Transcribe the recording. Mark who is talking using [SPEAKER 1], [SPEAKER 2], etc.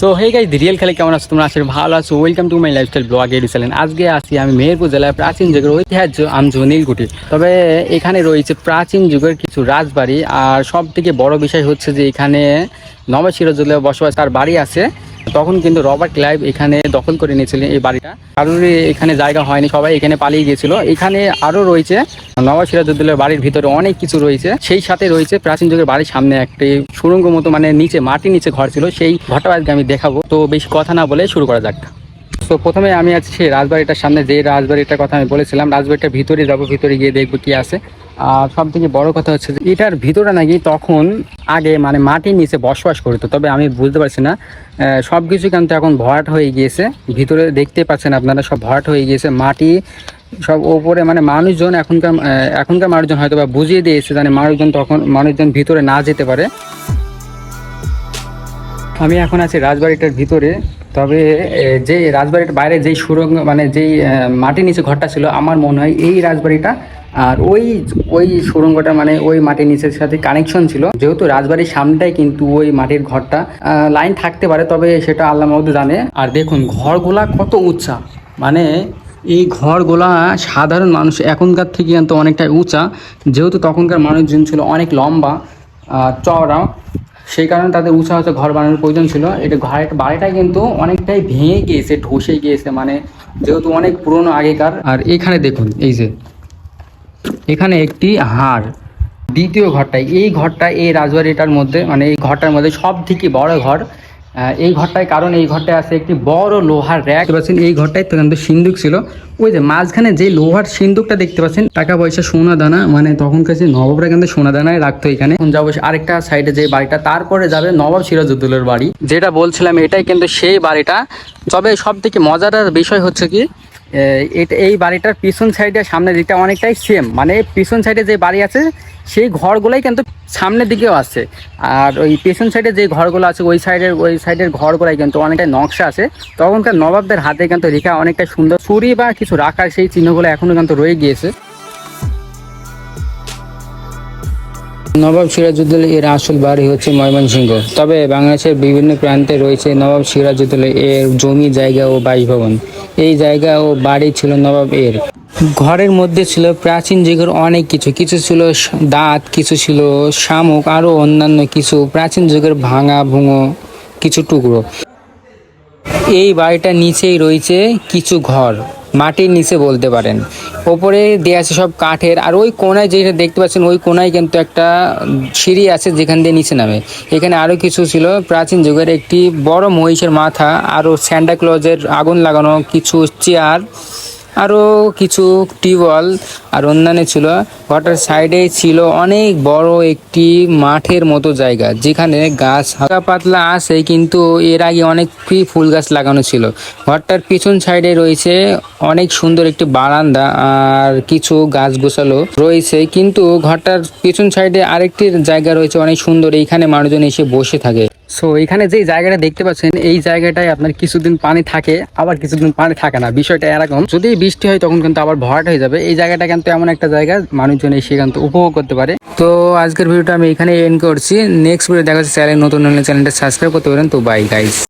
[SPEAKER 1] So hey guys real খেলে কেমন আছো তোমরা? আসলে ভালো আছো। Welcome to my lifestyle blog eddy channel আজকে আসি আমি মেহেরপুর জেলায় প্রাচীন যুগের ঐতিহ্য, আমজো নীলকুঠি। তবে এখানে রয়েছে প্রাচীন যুগের কিছু রাজবাড়ি, আর সব থেকে বড় বিষয় হচ্ছে যে এখানে নবাব সিরাজুল্লাহ বসবাস তার বাড়ি আছে। তখন কিন্তু রবার্ট ক্লাইভ এখানে দখল করে নিয়েছিলেন এই বাড়িটা। কারোর এখানে জায়গা হয়নি, সবাই এখানে পালিয়ে গিয়েছিল। এখানে আরও রয়েছে নবাব সিরাজউদ্দৌলার বাড়ির ভিতরে অনেক কিছু রয়েছে। সেই সাথে রয়েছে প্রাচীন যুগের বাড়ির সামনে একটি সুড়ঙ্গ মতো মানে নিচে মাটির নিচে ঘর ছিল। সেই ঘরটা আজকে আমি দেখাবো। তো বেশি কথা না বলে শুরু করা যাক। তো প্রথমে আমি আছি সেই রাজবাড়িটার সামনে। যে রাজবাড়িটার কথা আমি বলেছিলাম, রাজবাড়িটার ভিতরে যাব, ভিতরে গিয়ে দেখব কি আছে। আর সব থেকে বড় কথা হচ্ছে যে এটার ভিতরে নাকি তখন আগে মানে মাটির নিচে বসবাস করতো, তবে আমি বুঝতে পারছি না। সব কিছু কিন্তু এখন ভরাট হয়ে গিয়েছে। ভিতরে দেখতে পাচ্ছেন আপনারা সব ভরাট হয়ে গিয়েছে, মাটি সব ওপরে মানে মানুষজন এখনকার এখনকার মানুষজন হয়তো বা বুঝিয়ে দিয়েছে জানে মানুষজন তখন, মানুষজন ভিতরে না যেতে পারে। আমি এখন আছি রাজবাড়িটার ভিতরে, তবে যে রাজবাড়ির বাইরে যেই সুরঙ্গ মানে যেই মাটির নিচে ঘরটা ছিল, আমার মনে হয় এই রাজবাড়িটা আর ওই ওই সুরঙ্গটা মানে ওই মাটির নিচের সাথে কানেকশন ছিল। যেহেতু রাজবাড়ির সামনেটাই কিন্তু ওই মাটির ঘরটা লাইন থাকতে পারে, তবে সেটা আল্লাহ মহদু জানে। আর দেখুন, ঘরগুলা কত উঁচা। মানে এই ঘরগুলা সাধারণ মানুষ এখনকার থেকে কিন্তু অনেকটাই উঁচা। যেহেতু তখনকার মানুষজন ছিল অনেক লম্বা চওড়া, সেই কারণে তাদের উঁচা হচ্ছে ঘর বানানোর প্রয়োজন ছিল। এটা ঘরের বাড়িটা কিন্তু অনেকটাই ভেঙে গিয়েছে ধসে গিয়েছে। মানে যেহেতু অনেক পুরনো আগেকার। আর এখানে দেখুন, এই যে এখানে একটি হাড়। দ্বিতীয় ঘরটাই। এই ঘরটা এই রাজবাড়িটার মধ্যে মানে এই ঘরটার মধ্যে সব থেকে বড় ঘর। এই ঘরটায় কারণ এই ঘরটায় আছে একটি বড় লোহার র্যাক। পাচ্ছেন এই ঘরটায় তো কিন্তু সিন্দুক ছিল। ওই যে মাঝখানে যে লোহার সিন্দুকটা দেখতে পাচ্ছেন টাকা পয়সা সোনা দানা মানে তখনকার যে নবাবরা কিন্তু সোনা দানায় রাখতো এখানে। এখন যাব আরেকটা সাইডে যে বাড়িটা তারপরে যাবে নবাব সিরাজউদ্দৌলার বাড়ি। যেটা বলছিলাম এটাই কিন্তু সেই বাড়িটা। তবে সব থেকে মজাদার বিষয় হচ্ছে কি এটা এই বাড়িটার পিছন সাইডে সামনের দিকটা অনেকটাই সেম মানে পিছন সাইডে যে বাড়ি আছে, সেই ঘরগুলোই কিন্তু সামনের দিকেও আছে। আর ওই পেছন সাইডে যে ঘরগুলো আছে, ওই সাইডের ওই সাইডের ঘরগুলাই কিন্তু অনেকটাই নকশা আছে। তখনকার নবাবদের হাতে কিন্তু রেখা অনেকটা সুন্দর। ছুরি বা কিছু রাখার সেই চিহ্নগুলো এখনও কিন্তু রয়ে গিয়েছে। নবাব সিরাজউদ্দৌলা এর আসল বাড়ি হচ্ছে ময়মনসিংহ। তবে বাংলাদেশের বিভিন্ন প্রান্তে রয়েছে নবাব সিরাজউদ্দৌলা এর জমি, জায়গা ও বাসভবন। এই জায়গা ও বাড়ি ছিল নবাব এর ঘরের মধ্যে ছিল প্রাচীন যুগের অনেক কিছু। কিছু ছিল দাঁত, কিছু ছিল শামুক আরও অন্যান্য কিছু প্রাচীন যুগের ভাঙা, ভুঙো কিছু টুকরো। এই বাড়িটার নিচেই রয়েছে কিছু ঘর। মাটির নিচে বলতে পারেন। ওপরে দেওয়া আছে সব কাঠের, আর ওই কোনায় যেটা দেখতে পাচ্ছেন, ওই কোনায় কিন্তু একটা সিঁড়ি আছে যেখান দিয়ে নিচে নামে। এখানে আরও কিছু ছিল, প্রাচীন যুগের একটি বড় মহিষের মাথা আরও স্যান্ডাক্লজের আগুন লাগানো, কিছু চেয়ার আরও কিছু টিউবওয়েল আর অন্যান্য ছিল। ঘরটার সাইডে ছিল অনেক বড় একটি মাঠের মতো জায়গা, যেখানে গাছ হালকা পাতলা আছে, কিন্তু এর আগে অনেক ফুল গাছ লাগানো ছিল। ঘরটার পিছন সাইডে রয়েছে অনেক সুন্দর একটি বারান্দা আর কিছু গাছ গোছালো রয়েছে, কিন্তু ঘরটার পিছন সাইডে আরেকটি জায়গা রয়েছে অনেক সুন্দর, এইখানে মানুষজন এসে বসে থাকে। সো এখানে যে জায়গাটা দেখতে পাচ্ছেন, এই জায়গাটায় আপনার কিছুদিন পানি থাকে, আবার কিছুদিন পানি থাকে না। বিষয়টা এরকম, যদি বৃষ্টি হয় তখন কিন্তু আবার ভরাট হয়ে যাবে। এই জায়গাটা কিন্তু এমন একটা জায়গা, মানুষজন এসে কিন্তু উপভোগ করতে পারে। তো, আজকের ভিডিওটা আমি এখানে এন্ড করছি। নেক্সট ভিডিও দেখা যাচ্ছে চ্যানেল নতুন নতুন চ্যানেলটা সাবস্ক্রাইব করতে পারেন। তো বাই গাইস